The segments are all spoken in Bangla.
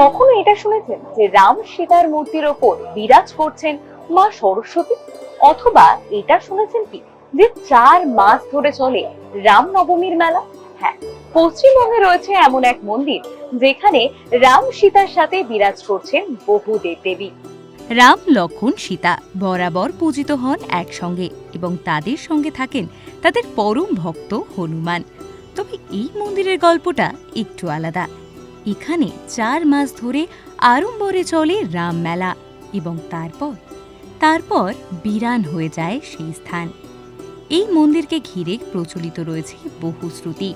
কখনো এটা শুনেছেন যে রাম সীতার মূর্তির ওপর বিরাজ করছেন মা সরস্বতী? অথবা এটা শুনেছেন কি যে চার মাস ধরে চলে রাম নবমীর মেলা? হ্যাঁ পশ্চিমবঙ্গে রয়েছে এমন এক মন্দির যেখানে রাম সীতার সাথে বিরাজ করছেন বহু দেবদেবী। রাম লক্ষণ সীতা বরাবর পূজিত হন একসঙ্গে এবং তাদের সঙ্গে থাকেন তাদের পরম ভক্ত হনুমান। তবে এই মন্দিরের গল্পটা একটু আলাদা। এখানে চার মাস ধরে আড়ম্বরে চলে রাম মেলা এবং তারপর তারপর বিরান হয়ে যায় সেই স্থান। এই মন্দিরকে ঘিরে প্রচলিত রয়েছে বহু শ্রুতি।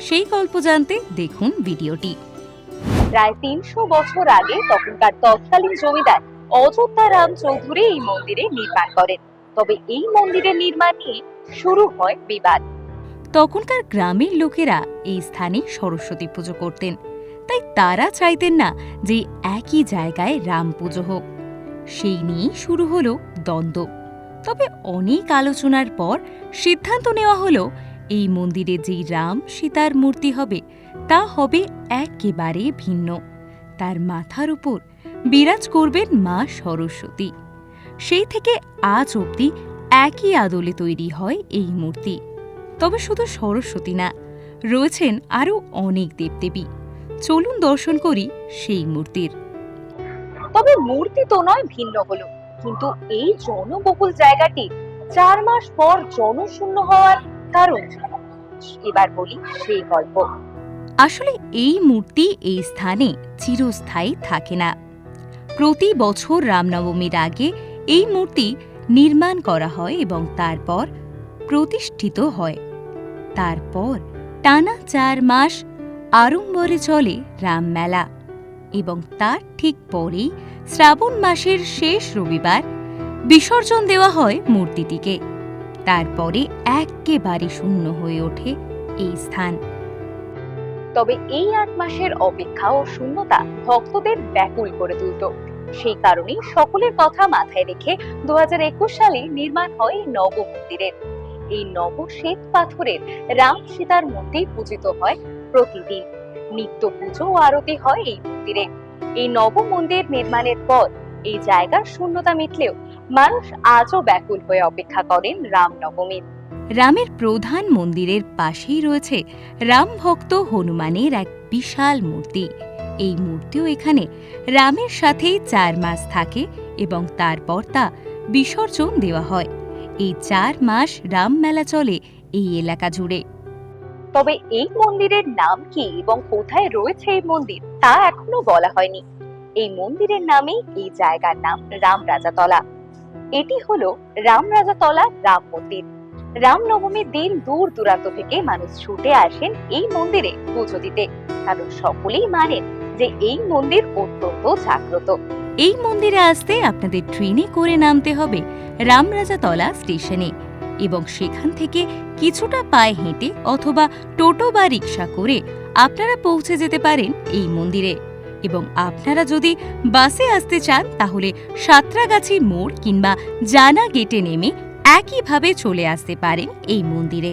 সেই গল্প জানতে দেখুন ভিডিওটি। প্রায় তিনশো বছর আগে তখনকার তৎকালীন জমিদার অযোধ্যা রাম চৌধুরী এই মন্দিরে নির্মাণ করেন। তবে এই মন্দিরের নির্মাণ নিয়ে শুরু হয় বিবাদ। তখনকার গ্রামের লোকেরা এই স্থানে সরস্বতী পুজো করতেন। তাই তারা চাইতেন না যে একই জায়গায় রাম পুজো হোক। সেই নিয়েই শুরু হলো দ্বন্দ্ব। তবে অনেক আলোচনার পর সিদ্ধান্ত নেওয়া হলো, এই মন্দিরে যেই রাম সীতার মূর্তি হবে, তা হবে একেবারে ভিন্ন। তার মাথার উপর বিরাজ করবেন মা সরস্বতী। সেই থেকে আজ অবধি একই আদলে তৈরি হয় এই মূর্তি। তবে শুধু সরস্বতী না, রয়েছেন আরও অনেক দেবদেবী। চলুন দর্শন করি সেই মূর্তির। তবে মূর্তি তো নয় ভিন্ন হলো। কিন্তু এই জনবহুল জায়গাটি চার মাস পর জনশূন্য হওয়ার কারণ এবার বলি সেই গল্প। আসলে এই মূর্তি এই স্থানে চিরস্থায়ী থাকে না। প্রতি বছর রামনবমীর আগে এই মূর্তি নির্মাণ করা হয় এবং তারপর প্রতিষ্ঠিত হয়। তারপর টানা চার মাস আড়ম্বরে চলে রামমেলা এবং তার ঠিক পরেই শ্রাবণ মাসের শেষ রবিবার বিসর্জন দেওয়া হয় মূর্তিটিকে। তারপরে একেবারে শূন্য হয়ে ওঠে এই স্থান। তবে এই আট মাসের অপেক্ষা ও শূন্যতা ভক্তদের ব্যাকুল করে তুলত। সেই কারণেই সকলের কথা মাথায় রেখে দু হাজার একুশ সালে নির্মাণ হয় নব মন্দিরের এই নব শ্বেত পাথরের রাম সীতার মূর্তি পূজিত হয় প্রতিদিন। নিত্য পুজো আরতি হয় এই মন্দিরে। এই নব মন্দির নির্মাণের পর এই জায়গার শূন্যতা মিটলেও মানুষ আজও ব্যাকুল হয়ে অপেক্ষা করেন রাম নবমীর রামের প্রধান মন্দিরের পাশেই রয়েছে রাম ভক্ত হনুমানের এক বিশাল মূর্তি। এই মূর্তিও এখানে রামের সাথেই চার মাস থাকে এবং তারপর তা বিসর্জন দেওয়া হয়। এই চার মাস রাম মেলা চলে এই এলাকা জুড়ে। তবে এই মন্দিরের নাম কি এবং কোথায় রয়েছে এই মন্দির তা এখনও বলা হয়নি। এই মন্দিরের নামেই এই জায়গার নাম রামরাজাতলা। এটি হলো রামরাজাতলা রাম মন্দির। রামনবমীর দিন দূর দূরান্ত থেকে মানুষ ছুটে আসেন এই মন্দিরে পুজো দিতে। কারণ সকলেই মানেন যে এই মন্দির অত্যন্ত জাগ্রত। এই মন্দিরে আসতে আপনাদের ট্রেনে করে নামতে হবে রামরাজাতলা স্টেশনে এবং সেখান থেকে কিছুটা পায়ে হেঁটে অথবা টোটো বা রিক্সা করে আপনারা পৌঁছে যেতে পারেন এই মন্দিরে। এবং আপনারা যদি বাসে আসতে চান, তাহলে সাঁতরাগাছি মোড় কিংবা জানা গেটে নেমে একইভাবে চলে আসতে পারেন এই মন্দিরে।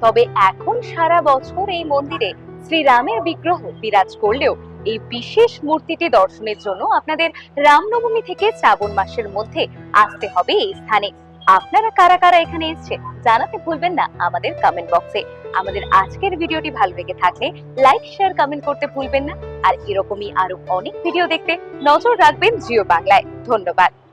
তবে এখন সারা বছর এই মন্দিরে শ্রীরামের বিগ্রহ বিরাজ করলেও এই বিশেষ মূর্তিটি দর্শনের জন্য আপনাদের রামনবমী থেকে শ্রাবণ মাসের মধ্যে আসতে হবে এই স্থানে। আপনারা কারা কারা এখানে এসছে জানাতে ভুলবেন না আমাদের কমেন্ট বক্সে আমাদের আজকের ভিডিওটি ভালো লেগে থাকলে লাইক শেয়ার কমেন্ট করতে ভুলবেন না। আর এরকমই আরও অনেক ভিডিও দেখতে নজর রাখবেন জিও বাংলায়। ধন্যবাদ।